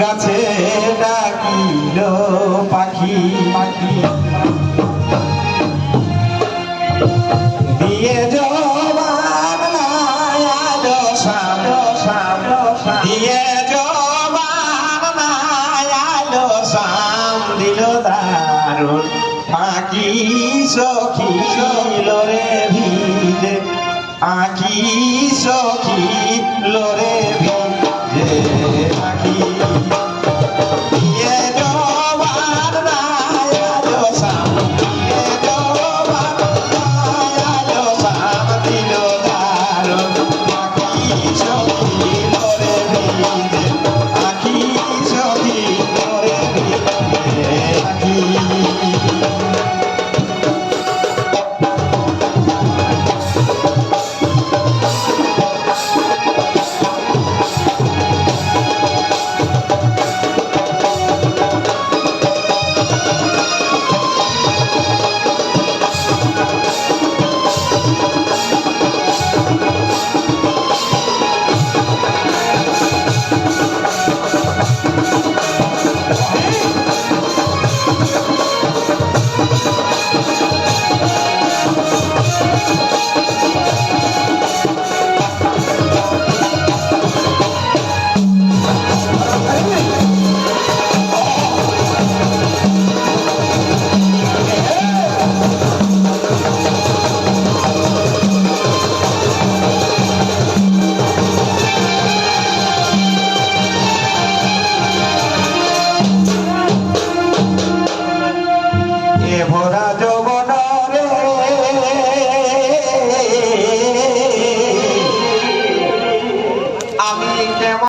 গাছে ডাকিল পাখি পাখি। দিয়ে জবান আলো শাম শাম দিয়ে শাম দিল দারুণ। আকি সখী লোরে ভিজে। aquí, so aquí.